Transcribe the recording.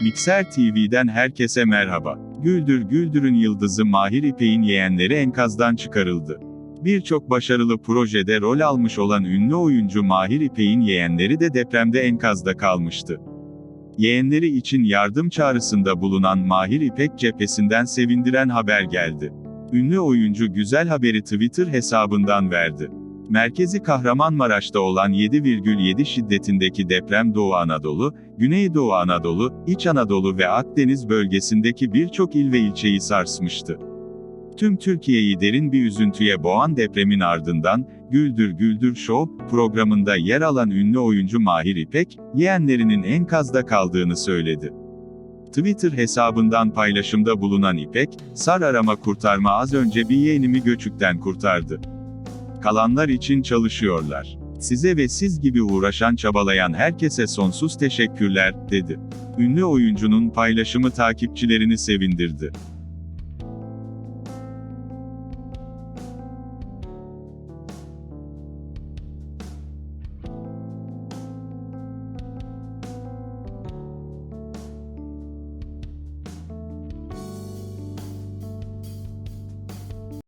Mikser TV'den herkese merhaba. Güldür Güldür'ün yıldızı Mahir İpek'in yeğenleri enkazdan çıkarıldı. Birçok başarılı projede rol almış olan ünlü oyuncu Mahir İpek'in yeğenleri de depremde enkazda kalmıştı. Yeğenleri için yardım çağrısında bulunan Mahir İpek cephesinden sevindiren haber geldi. Ünlü oyuncu güzel haberi Twitter hesabından verdi. Merkezi Kahramanmaraş'ta olan 7,7 şiddetindeki deprem Doğu Anadolu, Güneydoğu Anadolu, İç Anadolu ve Akdeniz bölgesindeki birçok il ve ilçeyi sarsmıştı. Tüm Türkiye'yi derin bir üzüntüye boğan depremin ardından, Güldür Güldür Show programında yer alan ünlü oyuncu Mahir İpek, yeğenlerinin enkazda kaldığını söyledi. Twitter hesabından paylaşımda bulunan İpek, Sar arama kurtarma az önce bir yeğenimi göçükten kurtardı. Kalanlar için çalışıyorlar. Size ve siz gibi uğraşan çabalayan herkese sonsuz teşekkürler, dedi. Ünlü oyuncunun paylaşımı takipçilerini sevindirdi.